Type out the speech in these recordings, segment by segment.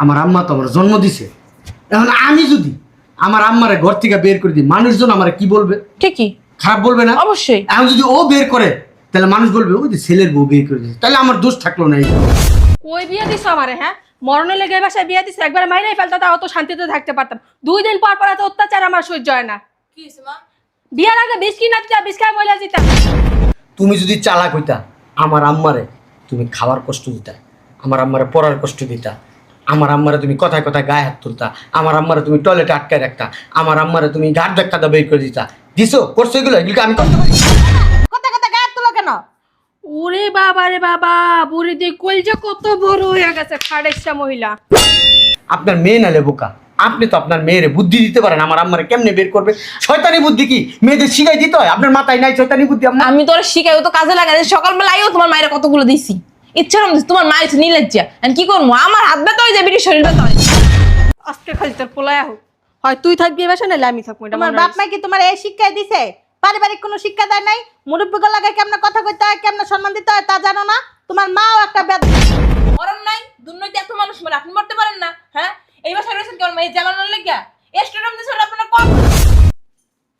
আমার আম্মা তো আমার জন্ম দিছে। এখন আমি যদি আমার আম্মারে ঘর থেকে বের করে দিই মানুষজন আমার কি বলবে? ঠিকই। খারাপ বলবে না? অবশ্যই। এখন যদি ও বের করে তাহলে মানুষ বলবে ওই যে ছেলের বউ বের করে দিয়েছে। তাহলে আমার দোষ থাকল না এই কই বিয়ে দিছ আমারে হ্যাঁ? মরণে লেগে বাসায় বিয়ে দিছ একবার মাইনাই ফেলতো তাও তো শান্তিতে থাকতে পারতাম। দুই দিন পর পর এত অত্যাচার আমার সহ্য হয় না। কি মা? বিয়ার আগে বিষ কিনা দিতা বিষ খায় মহিলা দিতা। তুমি যদি চালাক হইতা আমার আম্মারে তুমি খাওয়ার কষ্ট দিতা আমার আম্মারে পড়ার কষ্ট দিতা আমার আম্মারে তুমি কথায় কথায় গায়ে হাত তুলতা আমার আম্মারে তুমি টয়লেটে আটকায় রাখতা আমার আম্মারে তুমি ঘাট ধাক্কা বের করে দিতা। দিছো? করছ এগুলো? এগুলো আমি করতে পারি? কথা কথা গায়ে তুলো কেন? ওরে বাবা রে বাবা বুড়ি দিয়ে কলজা কত বড় হয়ে গেছে খাড়েসা মহিলা। আপনার মেয়ে নালে বোকা আপনি তো আপনার মেয়েরে বুদ্ধি দিতে পারেন আমার আম্মারে কেমনে বের করবে? শয়তানি বুদ্ধি কি? মেয়েদের শিখাই দিতে হয়? আপনার মাথায় নাই শয়তানি বুদ্ধি আমি তোর শিখাই ও তো কাজে লাগাই সকালবেলা আইও তোমার মায়ের কতগুলো দিছি। ইচ্ছা দিছি, তোমার মায়ের নির্লজ্জা আমি কি করব? আমার হাত ব্যথা হয়ে যাবে শরীর ব্যথা হয় আজকে খালি তোর পোলায়া হোক। হয় তুই থাকবি এ বাসায় নাহলে আমি থাকব এটা তোমার মনে বাপ। মা কি তোমার এই শিক্ষা দিছে? পারিবারিক কোনো শিক্ষা দেয় নাই? মুরব্বী লাগে কেমন কথা কইতে হয় কেমন সম্মান দিতে হয় তা জানো না? তোমার মাও একটা বেদ মরণ নাই দুর্নীতি এত মানুষ মানে আপনি মরতে পারেন না হ্যাঁ? এই বাসায় রয়েছেন কেমন? এই জ্বালানোর লেগা এস্টোরাম দিয়েছে ওটা আপনার কম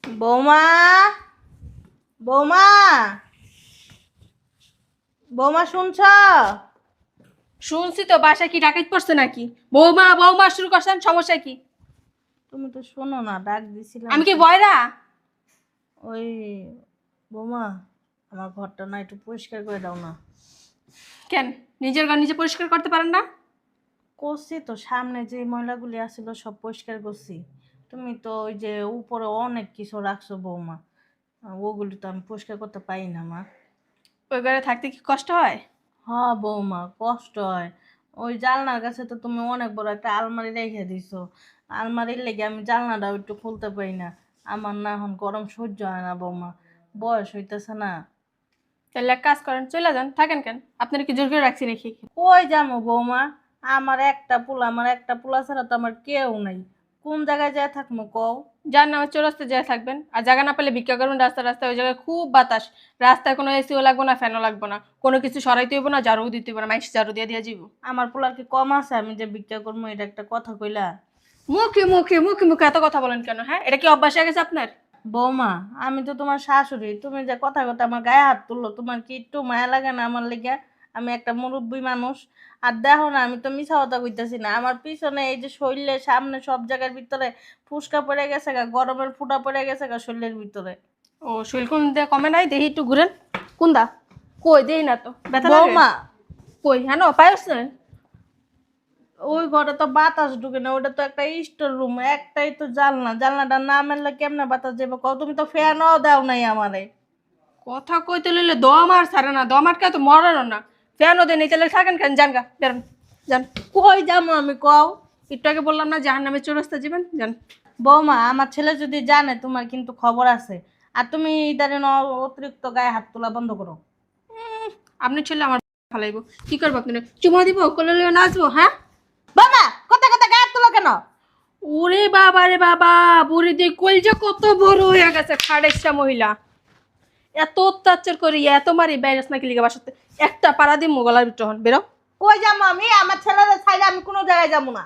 বৌমা বৌমা। বৌমা শুনছ? শুনছি তো বাসায় কি ডাকাত পড়ছে নাকি? বৌমা বৌমা শুরু করছেন সমস্যা কি? তুমি তো শোনো না ডাক দিছিলাম। আমি কি বয়রা? ওই বৌমা আমার ঘরটা না একটু পরিষ্কার করে দাও না। কেন? নিজের ঘর নিজে পরিষ্কার করতে পারেন না? করছি তো সামনে যে ময়লাগুলি আসছিল সব পরিষ্কার করছি। তুমি তো ওই যে উপরে অনেক কিছু রাখছো বৌমা ওগুলি তো আমি পরিষ্কার করতে পারি না মা। ওই ঘরে থাকতে কি কষ্ট হয়? হ বৌমা কষ্ট হয়। ওই জানলার কাছে তো তুমি অনেক বড় একটা আলমারি রেখে দিছো। আলমারির লেগে আমি জানলাটা একটু খুলতে পারি না। আমার না এখন গরম সহ্য হয় না বৌমা। বয়স হইতেছে না। তাহলে এক কাজ করেন চলে যান। থাকেন কেন? আপনার কি জোর করে রাখছি নাকি? কই যাব বৌমা? আমার একটা পোলা আমার একটা পোলা ছাড়া তো আমার কেউ নাই। কোন জায়গায় যায় থাকব কও? যার নামে চৌরাস্তা যায় থাকবেন। আর জায়গা না পেলে ভিক্ষা করবেন রাস্তা রাস্তায় ওই জায়গায় খুব বাতাস। রাস্তায় কোনো এসিও লাগবো না ফ্যানও লাগবো না। কোনো কিছু সরাইতে হইব না ঝাড়ু দিতে হইব না মাইস ঝাড়ু দিয়ে দিয়ে যাব আমার পোলার কি কম আছে? আমি যে ভিক্ষা করব এটা একটা কথা কইলা। মুখে মুখে মুখে মুখে এত কথা বলেন কেন হ্যাঁ? এটা কি অভ্যাস হয়ে গেছে আপনার? বৌমা আমি তো তোমার শাশুড়ি। তুমি যে কথা কথা আমার গায়ে হাত তুললো তোমার কি একটু মায়া লাগে না? আমার লেগে আমি একটা মুরব্বী মানুষ। আর দেখো না আমি তো মিছা কথা কইতাছি না। আমার পিছনে এই যে শরীরে সামনে সব জায়গার ভিতরে ফুসকা পড়ে গেছে গা গরমের ফুটা পড়ে গেছে গা শরীরের ভিতরে। ও শরীর কোন দিয়ে কমে নাই? দেখি একটু ঘুরেন। কোন দা কই দেই না তো। ব্যথা লাগে? কই হ্যাঁ পায়স না ওই ঘরে তো বাতাস ঢুকে না ওটা তো একটা স্টোর রুম একটাই তো জানলা। জানলাটা না মেললে কেমনে বাতাস যাবে কও? তুমি তো ফ্যানও দাও নাই আমারে। কথা কইতে লইলে দম আর ছাড়ে না দম আটকে তো মরানো না। ফ্যানও দেন এই তাহলে থাকেন কেন? যান গা বেরোন যান কই যাব আমি কও? একটু আগে বললাম না জাহান নামে চৌরাস্তা যাবেন যান বৌমা আমার ছেলে যদি জানে তোমার কিন্তু খবর আছে। আর তুমি ইদারিন অতিরিক্ত গায়ে হাত তোলা বন্ধ করো। আপনি ছেলে আমার ফালাইব। কি করব আপনি চুমা দিব কোলে নাচবো হ্যাঁ? বাবা কথা কথা গায়ে হাত তোলো কেন? ওরে বাবা রে বাবা বুড়ি দিয়ে কলজা কত বড় হয়ে গেছে খাড়েসা মহিলা। এত অত্যাচার করি এত মারি বাইরেস নাকি লিগে বাসাতে। একটা পাড়া দিয়ে মোগলার ভিতর হন বেরো। কই যাব আমি? আমার ছেলেদের ছাড়া আমি কোনো জায়গায় যাব না।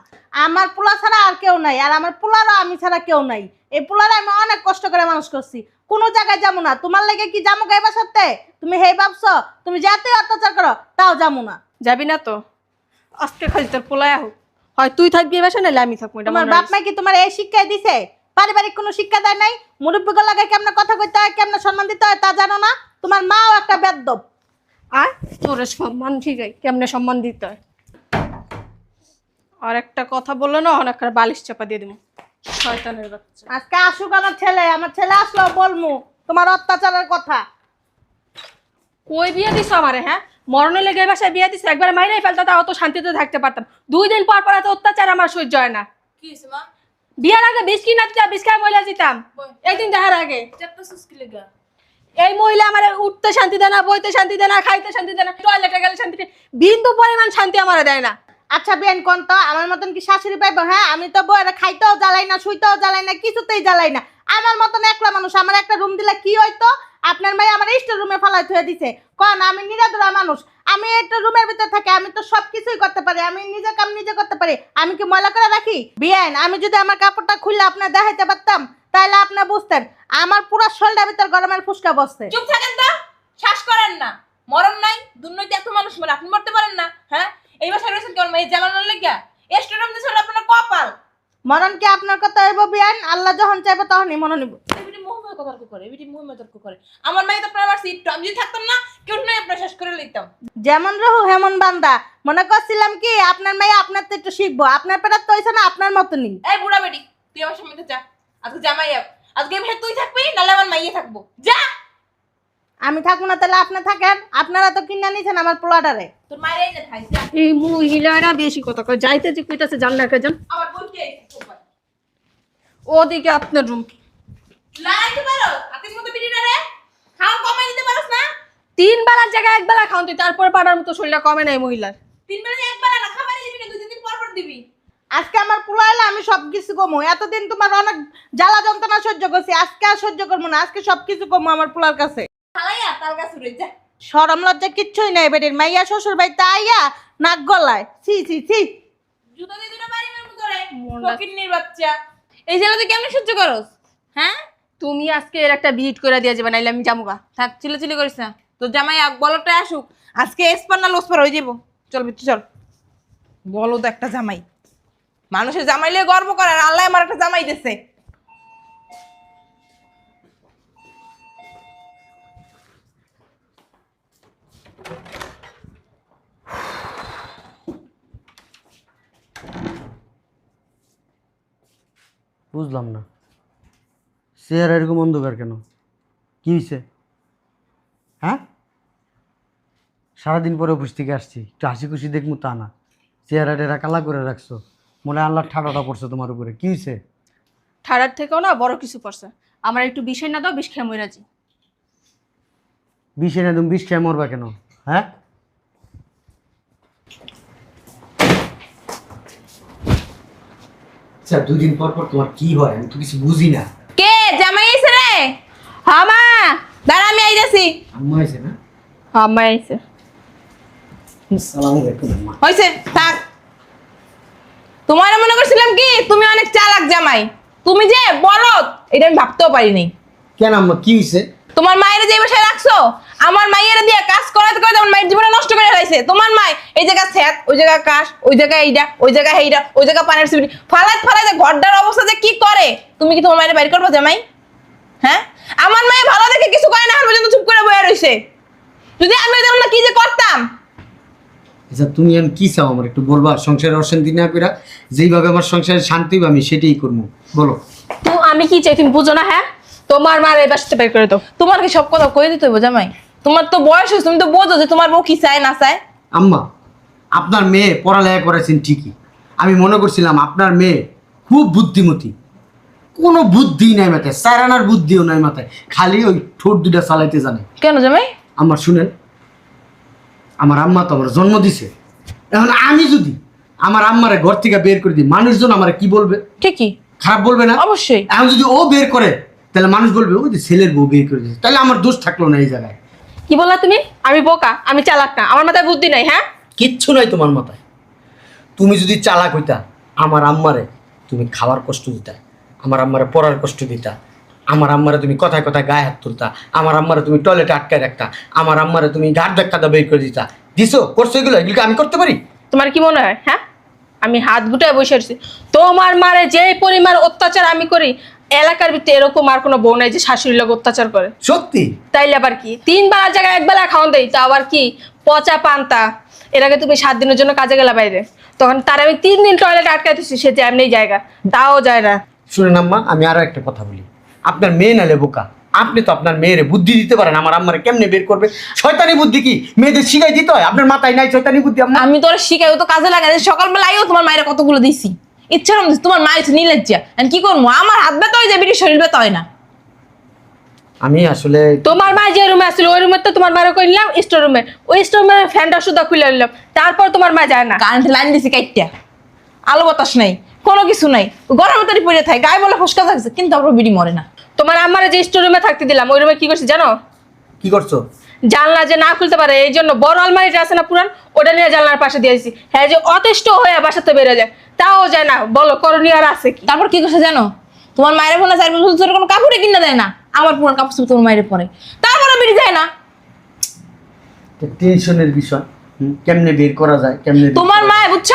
আমার পোলা ছাড়া আর কেউ নাই আর আমার পোলারও আমি ছাড়া কেউ নাই। এই পোলারে আমি অনেক কষ্ট করে মানুষ করছি। কোনো জায়গায় যাব না। তোমার লেগে কি যাব গাইবা সত্যি? তুমি হেই ভাবছ? তুমি যাতে অত্যাচার করো তাও যাব না। যাবি না তো। আজকে খালি তোর পোলায়া হোক হয় তুই থাকবি এ বাসায় নাহলে আমি থাকব তোমার বাপ। মা কি তোমার এই শিক্ষা দিছে? পারিবারিক কোনো শিক্ষা দেয় নাই? মুরব্বী লাগে কেমন কথা কইতে হয় কেমন সম্মান দিতে হয় তা জানো না? তোমার মাও একটা বেদ্যপ আর তোর সম্মান ঠিক আছে কেমনে সম্মান দিতে হয়? আর একটা কথা বলল না অনেক বালিশ চাপা দিয়ে দেবো। শয়তানের বাচ্চা। আজকে আসুক আমার ছেলে আমার ছেলে আসলো বলমু তোমার অত্যাচারের কথা। কই বিয়ে দিছ আমারে হ্যাঁ? মরণে লেগে এই বাসায় বিয়ে দিছ একবার মাইনাই ফেলতো তাও তো শান্তিতে থাকতে পারতাম। দুই দিন পর পর এত অত্যাচার আমার সহ্য হয় না। কি মা? বিয়ার আগে বিষ কিনা দিতাম বিষ খায় মহিলা দিতাম। একদিন দেখার আগে। চারটা সুস্কি লেগা? এই মহিলা আমার উঠতে শান্তি দেয় না, বইতে শান্তি দেয় না, খাইতে শান্তি দেয় না টয়লেটে গেলে শান্তি বিন্দু পরিমাণ শান্তি আমার দেয় না। আচ্ছা বেন কোন তো, আমার মতন কি শাশুড়ি পাইবো হ্যাঁ আমি তো বউয়ের খাইতেও জ্বালাই না, শুইতেও জ্বালাই না, কিছুতেই জ্বালাই না। আমার মতন একলা মানুষ, আমার একটা রুম দিলে কি হইতো? আপনার ভাই আমার স্টোর রুমে ফালাই থুয়ে দিছে। কন, আমি নিরাদরা মানুষ। আমি একটা রুমের ভিতর থাকি, আমি তো সব কিছুই করতে পারি, আমি নিজে কাম নিজে করতে পারি। আমি কি ময়লা করে রাখি? বিয়াইন আমি যদি আমার কাপড়টা খুললে আপনার দেখাইতে পারতাম, তাহলে আপনি বুঝতেন, আমার পুরো শরীরের ভিতর গরমের ফুসকা বসছে। চুপ থাকেন তো, শ্বাস করেন না। মরণ নাই, দুর্নীতি এত মানুষ মরে আপনি মরতে পারেন না হ্যাঁ? এই বাসায় রয়েছেন কেমন? মেয়ে জ্বালানোর লেগা এস্টোরাম দিয়েছে আপনার কপাল। মরণ কি আপনার কথা হইব বিয়াইন আল্লাহ যখন চাইবে তখনই মনে নিব। এবিটি মুহম্মদ তর্ক করে এবিটি মুহম্মদ তর্ক করে। আমার মেয়ে তো আপনার মারছি একটু আমি যদি থাকতাম না কেউ নয় আপনার শেষ করে লইতাম। যেমন রহু হেমন বান্দা মনে করছিলাম কি আপনার মেয়ে আপনার তো একটু শিখব। আপনার পেটার তো হইছে না আপনার মতনই এই বুড়া বেটি তুই আমার সামনে যা। আজকে জামাই আজকে এমনি তুই থাকবি নাহলে আমার মাইয়ে থাকব। যা! আমি থাকব না তাহলে আপনি থাকেন। আপনারা তো কিনা নিছেন আমার পোলাটারে। তোর মায়ের যা এই মহিলারা বেশি কথা কয় যাইতে যে কইতাছে জানলা কে জান আমার আইছি ওদিকে আপনার রুম লাগাইতে পারো হাতের মতো বিড়ি না রে? খাও কমাই দিতে পারোস না? তিন বেলার জায়গায় এক বেলা খাওন তুই তারপরে পাড়ার মতো শরীরটা কমে নাই মহিলার। তিন বেলা একবার না খাবারই দিবি না দুই তিন দিন পর পর দিবি। আজকে আমার পোলা এলে আমি সব কিছু কমো। এতদিন তোমার অনেক জ্বালা যন্ত্রণা সহ্য করছি আজকে আর সহ্য করব না আজকে সব কিছু কমো আমার পোলার কাছে। সরম লজ্জা কিচ্ছুই নাই বেটির মাইয়া শ্বশুর নাক গলায়। ছি ছি ছি। জুতো দিয়ে দুটো বাড়ি মারবো তোরে ফকিন্নির বাচ্চা। এই জেলা তুই কেমন সহ্য করস? হ্যাঁ? তুমি আজকে এর একটা ভিজিট করে দিয়ে যাবে নাইলে আমি থাক করিস না। তোর জামাই বলটা আসুক। আজকে এসপার না লোসপার হয়ে যাব চল চল। বলো তো একটা জামাই। মানুষের জামাইলে গর্ব করে আর আল্লাহ আমার একটা জামাই দিছে। বুঝলাম না। চেয়ার এরকম অন্ধকার কেন? কি হয়েছে হ্যাঁ? সারাদিন পরে অফিস থেকে আসছি একটু হাসি খুশি দেখব তা না। চেয়ার এরা কালা করে রাখছো। মনে আল্লাহ ঠাডাটা পড়ছে তোমার উপরে। কি হয়েছে ঠাড়ার থেকেও না বড় কিছু পড়ছে। আমার একটু বিষয় না দাও বিষ খেয়ে মরাজি বিষ না তুমি বিষ খেয়ে মরবা কেন? হ্যাঁ? দুদিন পর পর তোমার কি হয়? আমি তো কিছু বুঝি না। কে? জামাই আইছে রে? হামা দাঁড়া আমি আইতাছি। আম্মা না? আইছে। সালাম আলাইকুম আম্মা থাক। তোমার মনে করছিলাম কি তুমি অনেক চালাক জামাই। তুমি যে বলদ এটা আমি ভাবতেও পারিনি। কেন আম্মা কি হয়েছে তোমার মায়ের যে বাসায় রাখছো আমার মায়ের দিয়ে কাজ করাতে করাতে আমার মায়ের জীবনে নষ্ট করে ফেলাইছে। তোমার মাই এই জায়গা স্যাত ওই জায়গা কাশ ওই জায়গা এইটা ওই জায়গা এইটা ওই জায়গা পানের সিবিটি ফালাইত ফালাইতে ঘরটার অবস্থা যে কি করে? তুমি কি তোমার মায়ের বাইর করব জামাই? হ্যাঁ? আমার মায়ে ভালো দেখে কিছু করে না আর পর্যন্ত চুপ করে বয়ে রইছে। যদি আমি ওই না কি যে করতাম। আচ্ছা তুমি আমি কি চাও আমার একটু বলবা? সংসারে অশান্তি না কইরা যেইভাবে আমার সংসারে শান্তি হবে আমি সেটাই করব। বলো। তো আমি কি চাই তুমি বুঝো না হ্যাঁ? তোমার মার এই বাসাতে বের করে দাও। তোমার কি সব কথা কয়ে দিতে হইব জামাই? তোমার তো বয়স হয়েছে তুমি তো বোঝো যে তোমার বউ কি চায় না চায়। আম্মা আপনার মেয়ে পড়ালেখা করেছেন ঠিকই। আমি মনে করছিলাম আপনার মেয়ে খুব বুদ্ধিমতী। কোনো বুদ্ধি নাই মাথায় সারানার বুদ্ধিও নাই মাথায়। খালি ওই ঠোঁট দুটা চালাইতে জানে। কেন জামাই? আমার শুনেন। আমার আম্মা তো আমার জন্ম দিছে। এখন আমি যদি আমার আম্মারে ঘর থেকে বের করে দিই মানুষজন আমার কি বলবে? ঠিকই। খারাপ বলবে না? অবশ্যই। এখন যদি ও বের করে তাহলে মানুষ বলবে ওই যে ছেলের বউ বিয়ে করে দিয়েছে। তাহলে আমার দোষ থাকল না এই জায়গায়। কি বললা তুমি? আমি বোকা আমি চালাক না। আমার মাথায় বুদ্ধি নাই হ্যাঁ? কিচ্ছু নাই তোমার মাথায়। তুমি যদি চালাক হইতা আমার আম্মারে তুমি খাওয়ার কষ্ট দিতা আমার আম্মারে পড়ার কষ্ট দিতা আমার আম্মারে তুমি কথায় কথায় গায়ে হাত তুলতা আমার আম্মারে তুমি টয়লেটে আটকায় রাখতা আমার আম্মারে তুমি ঘাট ধাক্কা দা বের করে দিতা। দিছো? করছ এগুলো? এগুলো আমি করতে পারি? তোমার কি মনে হয় হ্যাঁ? আমি হাত গুটায় বসে আছি। তোমার মারে যে পরিমাণ অত্যাচার আমি করি এলাকার ভিতরে এরকম আর কোনো বউ নাই যে শাশুড়ি লোক অত্যাচার করে। সত্যি? তাইলে আবার কি? তিন বেলার জায়গায় এক বেলা খাওয়ান দেই তা আবার কি? পচা পান্তা। এর আগে তুমি সাত দিনের জন্য কাজে গেলা বাইরে। তখন তার আমি তিন দিন টয়লেট আটকাইতেছি সে যে এমনি জায়গা। তাও যায় না। শুনেন আম্মা আমি আরও একটা কথা বলি। আপনার মেয়ে নালে বোকা। আপনি তো আপনার মেয়েরে বুদ্ধি দিতে পারেন আমার আম্মারে কেমনে বের করবে? শয়তানি বুদ্ধি কি? মেয়েদের শিখাই দিতে হয়? আপনার মাথায় নাই শয়তানি বুদ্ধি আমি তোর শিখাই ও তো কাজে লাগে না। সকালবেলা তোমার মায়ের কতগুলো দিছি। ইচ্ছা রকম। তোমার মায়ের নির্লজ্জা আমি কি করব? আমার হাত ব্যথা হয়ে যায় বিটির শরীর ব্যথা হয় না। আমি আসলে তোমার মা যে রুমে আসছিল ওই রুমে তো তোমার মারে কইলাম স্টোর রুমে ওই স্টোর রুমে ফ্যানটা সুদা খুলে নিলাম। তারপর তোমার মা যায় না। কারেন্ট লাইন দিছি কাইটটা আলো বাতাস নাই কোনো কিছু নাই। গরমে তারি পড়ে থাকে গায়ে বলে ফসকা থাকছে কিন্তু আমরা বিড়ি মরে না। তোমার আমার যে স্টোর রুমে থাকতে দিলাম ওই রুমে কি করছি জানো? কি করছ? জানলা যে না খুলতে পারে এই জন্য বড় আলমারিটা আছে না পুরান ওটা নিয়ে জানলার পাশে দিয়েছি হ্যাঁ যে অতিষ্ঠ হয়ে বাসাতে বেরো যায়। তাও যায় না। বলো করণীয় আর আছে কি? তারপর কি করছে জানো? তোমার মায়ের ফোনে চার বছর কোনো কাপড়ে কিনা দেয় না। আমার পুরো কাপড় চোপড় তোমার মায়ের পরে। তারপরে বিড়ি যায় না। টেনশনের বিষয়। হুম, কেমনে বের করা যায়? কেমনে বের তোমার করা বুঝছ?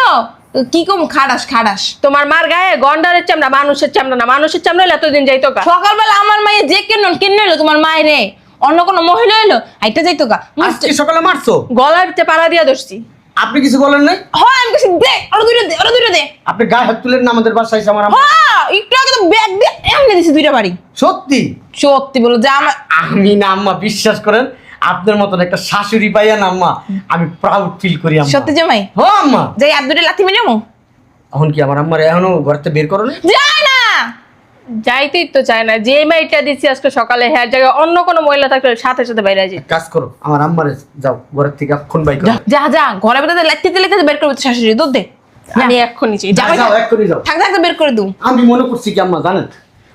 কি কম খাটাস খাটাস। তোমার মার গায়ে গন্ডারের চামড়া মানুষের চামড়া না। মানুষের চামড়া হলে এতদিন যাইতো কা? সকালবেলা আমার মায়ে যে কেন কেন তোমার মায়ের রে। অন্য কোনো মহিলা এলো আইটা যাইতো গা। আজকে সকালে মারছো? গলার ভিতরে পাড়া দিয়ে ধরছি। আপনি কিছু বলেন নাই? হয় আমি কিছু দে আরও দুইটা দে আরও দুইটা দে। আপনি গায়ে হাত তুলেন না আমাদের বাসায় এসে আমার হ্যাঁ একটু আগে তো ব্যাগ দিয়ে এমনি দিছি দুইটা বাড়ি। সত্যি? সত্যি বলো যা আমার আমি না আম্মা বিশ্বাস করেন আপনার মতন একটা শাশুড়ি পাইয়া না আম্মা আমি প্রাউড ফিল করি আম্মা। সত্যি জামাই? হ আম্মা। যাই আর দুইটা লাথি মেরে এখন কি আমার আম্মার এখনও ঘরতে বের করো না না যাইতেই তো চায় না। যে মাইটা দিচ্ছি আজকে সকালে হ্যাঁ জায়গায় অন্য কোনো মহিলা থাকলে সাথে সাথে বাইরে যায় কাজ করো আমার আম্মারে যাও ঘরের থেকে এখন বাই করো। যা, যা ঘরে বেঁধে লাথিতে লাথিতে বের করবে তো শাশুড়ি দুধ দে। আমি এক্ষুনি চাই যাও, যাও যাও। এক্ষুনি যাও। থাক থাকতে বের করে দিও। আমি মনে করছি কি আম্মা জানেন?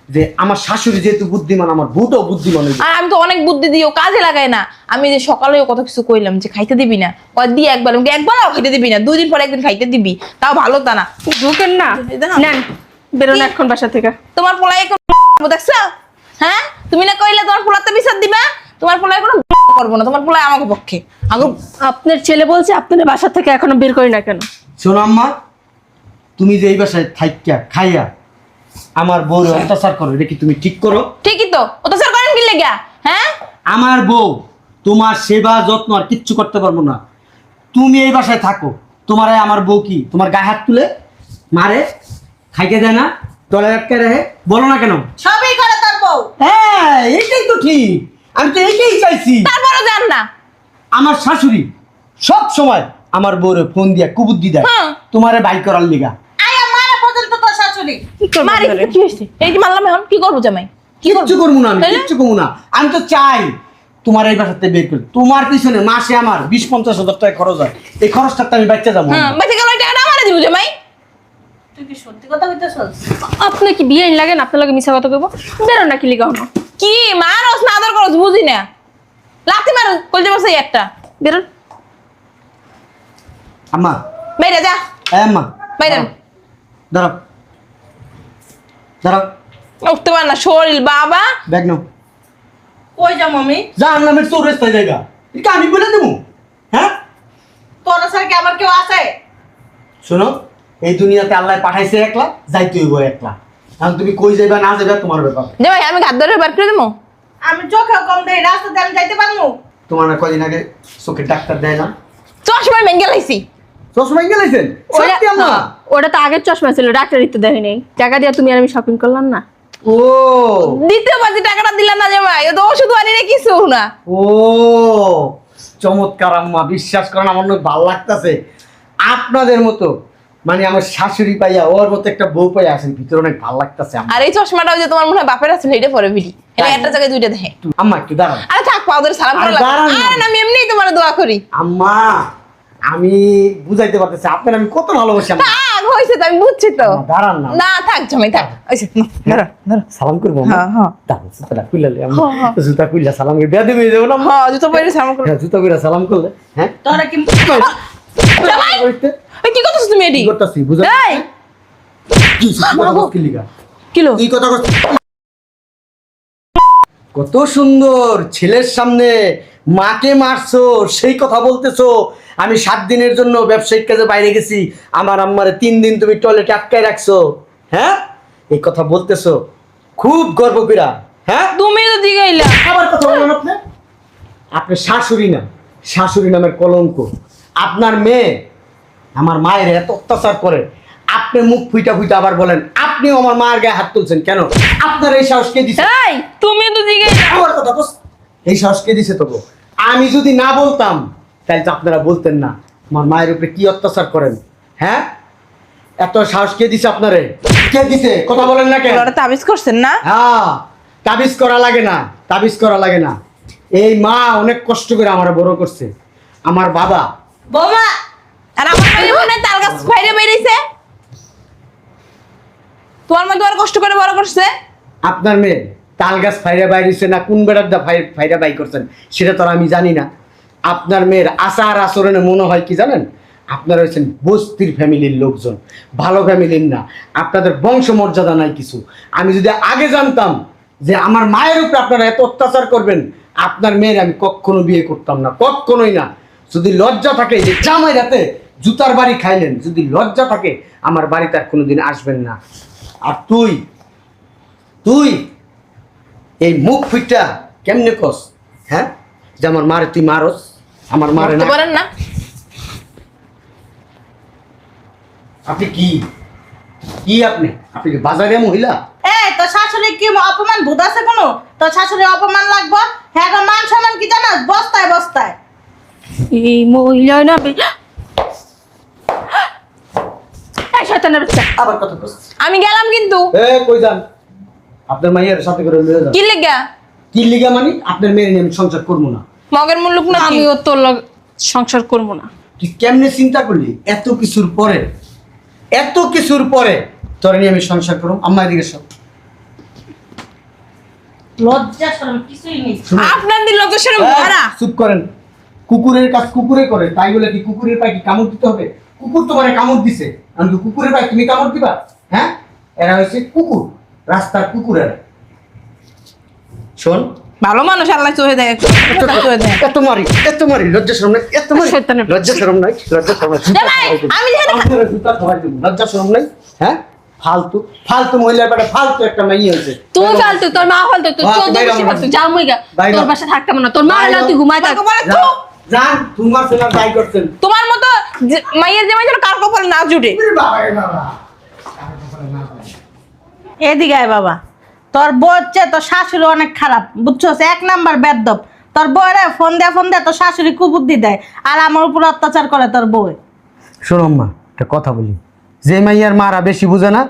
যে আমার শাশুড়ি যেহেতু বুদ্ধিমান আমার বউটাও বুদ্ধিমান আর আমি তো অনেক বুদ্ধি দিও কাজে লাগাই না। আমি যে সকালে কত কিছু কইলাম যে খাইতে দিবি না কয় দি একবার। আমাকে একবারও খাইতে দিবি না দুই দিন পরে একদিন খাইতে দিবি। তাও ভালো তা না। ঢুকেন না। নেন। বেরোন এখন বাসা থেকে। তোমার পোলাই এখন দেখছ? হ্যাঁ? তুমি না কইলে তোমার পোলাতে বিচার দিবা? তোমার পোলাই কোনো করব না তোমার পোলাই আমাকে পক্ষে। আগে আপনার ছেলে বলছে আপনার বাসা থেকে এখনও বের করি না কেন? শোনো আম্মা তুমি যে এই বাসায় থাইকা খাইয়া আমার বউর অত্যাচার করো এটা কি তুমি ঠিক করো? ঠিকই তো। অত্যাচার করেন কি লেগা? হ্যাঁ? আমার বউ তোমার সেবা যত্ন আর কিচ্ছু করতে পারব না। তুমি এই বাসায় থাকো। তোমার আমার বউ কি তোমার গায়ে হাত তুলে মারে? খাইতে দেয় না তলে আটকে রাখে বলো না কেন? সবই করে তার বউ। হ্যাঁ এইটাই তো ঠিক। আমি তো এইটাই চাইছি। তারপরও যান না। আমার শাশুড়ি সব সময় আমার বউরে ফোন দিয়া কুবুদ্ধি দেয়। হ্যাঁ। তোমারে বাই করার লিগা। আয়া মারা পর্যন্ত তোর শাশুড়ি। কি করব মারি? কি হয়েছে? এই যে মারলাম এখন কি করব জামাই? কি করব? কিচ্ছু করব না আমি তাইলে? কিচ্ছু করব না। আমি তো চাই তোমার এই বাসাতে বের করে। তোমার পিছনে মাসে আমার বিশ পঞ্চাশ হাজার টাকা খরচ হয়। এই খরচটা তো আমি বাচ্চা যাব। হ্যাঁ বেঁচে গেল টাকাটা আমারে দিব জামাই। তুই কি সত্যি কথা কইতেছস আপনি কি বিয়ে লাগেন আপনার লগে কথা কইব? বেরোন না কি মারস না আদর করস বুঝি না। লাথি মার কলজে বসে একটা? বেরোন আম্মা। বাইরে যা। এ আম্মা। বাইরে। দাঁড়াও। দাঁড়াও। উঠতে পার না শরীর বাবা। ব্যাগ নাও। কই যা মমি? যা নামের চৌরাস্তায় জায়গা। এটা আমি বলে দেবো? হ্যাঁ? তোর স্যার কি আমার কেউ আছে? শোনো এই দুনিয়াতে আল্লাহ পাঠাইছে একলা যাইতে হইব একলা। এখন তুমি কই যাইবা না যাইবা তোমার ব্যাপার। জামাই আমি ঘাত ধরে বার করে দেবো আমি চোখেও কম দেই রাস্তাতে আমি যাইতে পারব তোমার না কদিন আগে চোখের ডাক্তার দেয় না চশমা ভেঙে লাইছি। চশমা গেলেছেন সত্যি আম্মা ওটা তো আগের চশমা ছিল ডাক্তার তো দেখি নেই। টাকা দিয়ে তুমি আর আমি শপিং করলাম না। ও। দ্বিতীয় বাজি টাকাটা দিলাম না জামাই ও তো ওষুধ আনি রে কিছু না। ও। চমৎকার আম্মা বিশ্বাস করেন আমার অনেক ভালো লাগতেছে। আপনাদের মতো মানে আমার শাশুড়ি পাইয়া ওর মতো একটা বউ পাইয়া আছেন ভিতরে অনেক ভালো লাগতেছে আর এই চশমাটাও যে তোমার মনে হয় বাপের আছে এটা পরে এটা একটা জায়গায় দুইটা দেখে। আম্মা একটু দাঁড়ান। আরে থাক পাউদের সালাম করা। আরে আমি এমনিই তোমার দোয়া করি। আম্মা আমি বুঝাইতে পারতেছি আপনার আমি কত ভালোবাসি আম্মা। তো আমি বুঝছি তো। দাঁড়ান না। না থাক জামাই থাক। সালাম করব হ্যাঁ, হ্যাঁ। হ্যাঁ, হ্যাঁ। জুতা সালাম করে বেয়াদবি হয়ে যাব না হ্যাঁ জুতো পরে সালাম করো। হ্যাঁ জুতা সালাম করলে হ্যাঁ? তোরা কি জামাই! কি করতেছ তুমি এডি? করতেছি? বুঝা এই! কি কি লিগা? কিলো তুই কথা কস কত সুন্দর ছেলের সামনে মাকে মারছো সেই কথা বলতেছো। আমি সাত দিনের জন্য ব্যবসায়িক কাজে বাইরে গেছি। আমার আম্মারে তিন দিন তুমি টয়লেটে আটকায় রাখছো। হ্যাঁ? এই কথা বলতেছো। খুব গর্ব কইরা। হ্যাঁ? তুমি তো দিগাইলা আবার কথা বলেন আপনি? আপনি শাশুড়ি না শাশুড়ি নামের কলঙ্ক। আপনার মেয়ে আমার মায়ের এত অত্যাচার করে। আপনি মুখ ফুইটা ফুইটা আবার বলেন আপনিও আমার মায়ের গায়ে হাত তুলছেন কেন? আপনার এই সাহস কে দিছে? এই তুমি তো আমার কথা বস এই সাহস কে দিছে তবু? আমি যদি না বলতাম তাহলে তো আপনারা বলতেন না। আমার মায়ের উপরে কি অত্যাচার করেন? হ্যাঁ? এত সাহস কে দিছে আপনারে? কে দিছে? কথা বলেন না কেন? ওরা তাবিজ করছেন না? হ্যাঁ তাবিজ করা লাগে না তাবিজ করা লাগে না। এই মা অনেক কষ্ট করে আমার বড় করছে। আমার বাবা বৌমা আর আমার মনে তাল গাছ বাইরে বেরিয়েছে। তোমার কষ্ট করে বড় করছে। আপনার মেয়ে তাল গাছ ফাইরা বাইরেছে না কোন বেড়ার দা ফাইরা বাই করছেন? সেটা তো আমি জানি না। আপনার মেয়ের আচার আচরণে মনে হয় কি জানেন? বস্তির ফ্যামিলির লোকজন। ভালো ফ্যামিলির না। আপনাদের বংশ মর্যাদা নাই কিছু। আমি যদি আগে জানতাম যে আমার মায়ের উপরে আপনারা এত অত্যাচার করবেন, আপনার মেয়ের আমি কখনো বিয়ে করতাম না, কখনোই না। যদি লজ্জা থাকে যে জামাই রাতে জুতার বাড়ি খাইলেন যদি লজ্জা থাকে আমার বাড়িতে আর কোনোদিন আসবেন না। আর তুই তুই এই মুখ ফিটটা কেমনে কস হ্যাঁ? যে আমার মারে তুই মারস আমার মারে না। পারেন না? আপনি কি? কি আপনি? আপনি কি বাজারে মহিলা? এই তোর শাশুড়ি কি অপমান? ভূত আছে কোনো? তোর শাশুড়ি অপমান লাগবো? হ্যাঁ মান সম্মান কি জানাস? বস্তায় বস্তায়। এই মহিলা না বে- এই শয়তানের বাচ্চা আবার কথা কস আমি গেলাম কিন্তু। এ কই যান? আপনার মাইয়ের সাথে করে নিয়ে যান। কি লেগা? কি লিগা মানে? আপনার মেয়ের নিয়ে আমি সংসার করব না। মগের মুল্লুক না আমিও তোর সংসার করব না। তুই কেমনে চিন্তা করলি? এত কিছুর পরে। এত কিছুর পরে তোর নিয়ে আমি সংসার করুম আমার দিকে সব লজ্জা শরম কিছুই নেই। শুনুন। আপনার দিল সেরকম ভরা চুপ করেন। কুকুরের কাজ কুকুরে করে। তাই বলে কি কুকুরের পায়ে কি কামড় দিতে হবে? কুকুর তোমার কামড় দিছে। আমি কি কুকুরের পায়ে তুমি কামড় দিবা? হ্যাঁ? এরা হয়েছে কুকুর রাস্তার কুকুরেরা। শোন। ভালো মানুষ আল্লাহ চোহে দেয় এত মারি এত মারি লজ্জা শরম নাই এত মারি। লজ্জা শরম নাই লজ্জা শরম নাই। আমি জুতা খাওয়াই দেবো। লজ্জা শরম নাই। হ্যাঁ? ফালতু ফালতু মহিলার পেটে ফালতু একটা মেয়ে হয়েছে। তুই ফালতু তোর মা ফালতু তুই চোদ্দ বেশি ফালতু যা মুইগা বাইরে। তোর বাসা থাকতাম না তোর মা। হলো তুই ঘুমাই থাক। তো যান তোমার সোনার দায় করছেন। তোমার মতো মাইয়ের জামাই যেন কার কপালে না জুটে। এদিকে আয় বাবা। তোর বউ হচ্ছে তোর শাশুড়ি অনেক খারাপ বুঝছস? এক নাম্বার বেদব। তোর বউরে ফোন দেয়া ফোন দেয়া তোর শাশুড়ি কুবুদ্ধি দেয় আর আমার উপর অত্যাচার করে তোর বউ শোনো আম্মা একটা কথা বলি। যে মাইয়ার মারা বেশি বুঝে না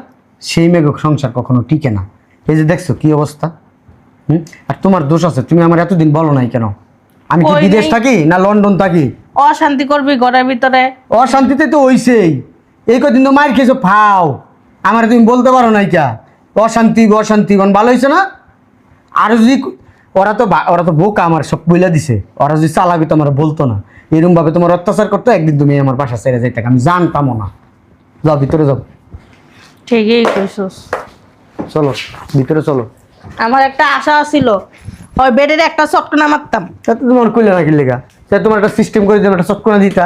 সেই মেঘ সংসার কখনো টিকে না। এই যে দেখছ কি অবস্থা? হুম? আর তোমার দোষ আছে তুমি আমার এতদিন বলো নাই কেন? আমি কি বিদেশ থাকি না লন্ডন থাকি? অশান্তি করবি ঘরের ভিতরে। অশান্তিতে তো হইছেই। এই কদিন তো মার খেয়েছো ফাও। আমার তুমি বলতে পারো নাই কা অশান্তি অশান্তি কোন ভালো হয়েছে না? আর যদি ওরা তো ওরা তো বোকা আমার সব বইলা দিছে। ওরা যদি চালাবি তো আমার বলতো না। এরকম ভাবে তোমার অত্যাচার করতো একদিন তুমি আমার বাসা ছেড়ে যাইতে আমি জানতামও না। যাও ভিতরে যাও। ঠিকই কইছস। চলো ভিতরে চলো। আমার একটা আশা ছিল ওই বেডের একটা চটকনা মারতাম। তা তো তোমার কইলে নাকি লেগা। তা তোমার একটা সিস্টেম করে দিলাম একটা চটকনা দিতা।